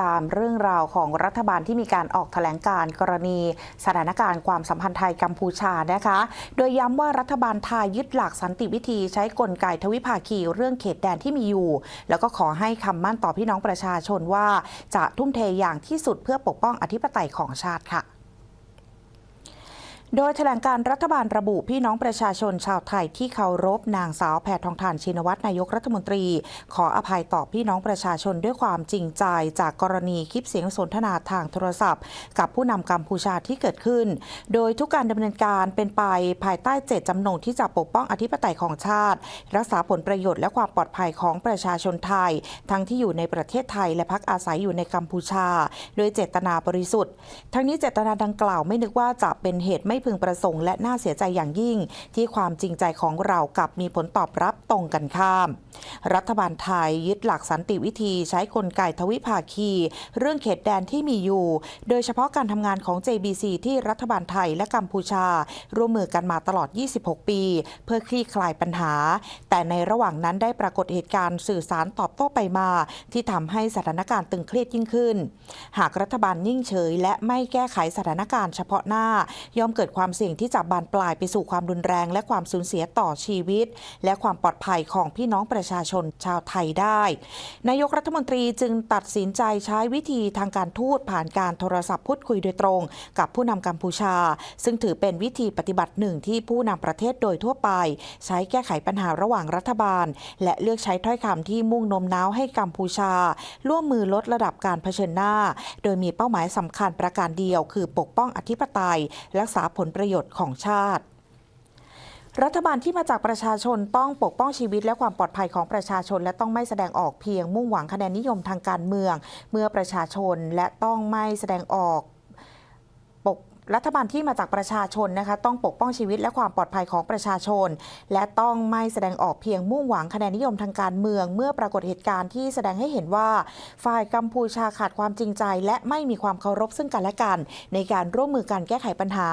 ตามเรื่องราวของรัฐบาลที่มีการออกแถลงการกรณีสถานการณ์ความสัมพันธ์ไทยกัมพูชานะคะ โดยย้ำว่ารัฐบาลไทยยึดหลักสันติวิธีใช้กลไกทวิภาคีเรื่องเขตแดนที่มีอยู่ แล้วก็ขอให้คำมั่นต่อพี่น้องประชาชนว่า จะทุ่มเทอย่างที่สุดเพื่อปกป้องอธิปไตยของชาติค่ะ โดยแถลงการรัฐบาลระบุพี่น้องประชาชนชาวไทยที่เคารพนางสาวแพทองทานชินวัตรนายกรัฐมนตรี ขออภัยต่อพี่น้องประชาชนด้วยความจริงใจ จากกรณีคลิปเสียงสนทนาทางโทรศัพท์ กับผู้นำกัมพูชาที่เกิดขึ้น โดยทุกการดำเนินการเป็นไปภายใต้เจตจำนงที่จะปกป้องอธิปไตยของชาติ รักษาผลประโยชน์และความปลอดภัยของประชาชนไทย ทั้งที่อยู่ในประเทศไทยและพักอาศัยอยู่ในกัมพูชา โดยเจตนาบริสุทธิ์ ทั้งนี้เจตนาดังกล่าวไม่นึกว่าจะเป็นเหตุไม่พึงประสงค์และน่าเสียใจอย่างยิ่ง ที่ความจริงใจของเรากับมีผลตอบรับตรงกันข้าม รัฐบาลไทยยึดหลักสันติวิธีใช้กลไกทวิภาคี เรื่องเขตแดนที่มีอยู่ โดยเฉพาะการทำงานของ JBC ที่รัฐบาลไทยและกัมพูชา ร่วมมือกันมาตลอด 26 ปี เพื่อคลี่คลายปัญหา แต่ในระหว่างนั้นได้ปรากฏเหตุการณ์สื่อสารตอบโต้ไปมา ที่ทำให้สถานการณ์ตึงเครียดยิ่งขึ้น หากรัฐบาลนิ่งเฉย และไม่แก้ไขสถานการณ์เฉพาะหน้า ย่อมเกิดความเสี่ยงที่จะบานปลายไปสู่ความรุนแรง และความสูญเสียต่อชีวิต และความปลอดภัยของพี่น้องประชาชนชาวไทยได้ นายกรัฐมนตรีจึงตัดสินใจใช้วิธีทางการทูตผ่านการโทรศัพท์พูดคุยโดยตรง กับผู้นำกัมพูชา ซึ่งถือเป็นวิธีปฏิบัติหนึ่งที่ผู้นำประเทศโดยทั่วไป ใช้แก้ไขปัญหาระหว่างรัฐบาล และเลือกใช้ถ้อยคำที่มุ่งโน้มน้าวให้กัมพูชา ร่วมมือลดระดับการเผชิญหน้า โดยมีเป้าหมายสำคัญประการเดียว คือปกป้องอธิปไตย รักษาผลประโยชน์ของชาติ รัฐบาลที่มาจากประชาชนต้องปกป้องชีวิตและความปลอดภัยของประชาชน และต้องไม่แสดงออกเพียงมุ่งหวังคะแนนนิยมทางการเมือง เมื่อประชาชนและต้องไม่แสดงออกปก รัฐบาลที่มาจากประชาชนนะคะ ต้องปกป้องชีวิตและความปลอดภัยของประชาชน และต้องไม่แสดงออกเพียงมุ่งหวังคะแนนนิยมทางการเมือง เมื่อปรากฏเหตุการณ์ที่แสดงให้เห็นว่า ฝ่ายกัมพูชาขาดความจริงใจ และไม่มีความเคารพซึ่งกันและกัน ในการร่วมมือกันแก้ไขปัญหา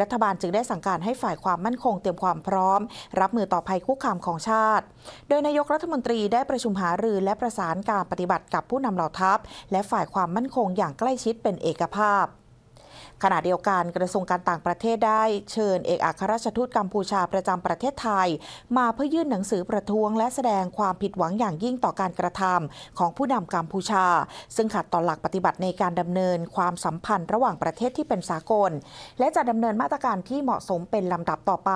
รัฐบาลจึงได้สั่งการให้ฝ่ายความมั่นคงเตรียมความพร้อม รับมือต่อภัยคุกคามของชาติ โดยนายกรัฐมนตรีได้ประชุมหารือและประสานการปฏิบัติกับผู้นำเหล่าทัพ และฝ่ายความมั่นคงอย่างใกล้ชิดเป็นเอกภาพ ขณะเดียวกันกระทรวงการต่างประเทศได้เชิญเอกอัครราชทูตกัมพูชาประจำประเทศไทย มาเพื่อยื่นหนังสือประท้วง และแสดงความผิดหวังอย่างยิ่งต่อการกระทำของผู้นำกัมพูชา ซึ่งขัดต่อหลักปฏิบัติในการดำเนินความสัมพันธ์ระหว่างประเทศที่เป็นสากล และจะดำเนินมาตรการที่เหมาะสมเป็นลำดับต่อไป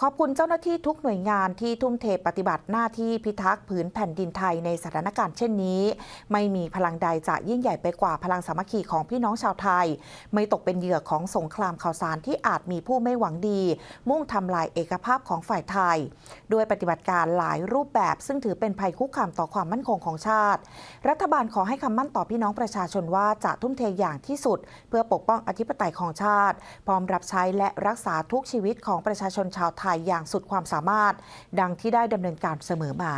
ขอบคุณเจ้าหน้าที่ทุกหน่วยงานที่ทุ่มเทปฏิบัติหน้าที่พิทักษ์ผืนแผ่นดินไทยในสถานการณ์เช่นนี้ ไม่มีพลังใดจะยิ่งใหญ่ไปกว่าพลังสามัคคีของพี่น้องชาวไทย ไม่ตกเป็นเหยื่อของสงครามข่าวสารที่อาจมีผู้ไม่หวังดี มุ่งทำลายเอกภาพของฝ่ายไทย ด้วยปฏิบัติการหลายรูปแบบ ซึ่งถือเป็นภัยคุกคามต่อความมั่นคงของชาติ รัฐบาลขอให้คำมั่นต่อพี่น้องประชาชนว่าจะทุ่มเทอย่างที่สุด เพื่อปกป้องอธิปไตยของชาติ พร้อมรับใช้และรักษาทุกชีวิตของประชาชนชาวไทยอย่างสุดความสามารถ ดังที่ได้ดำเนินการเสมอมา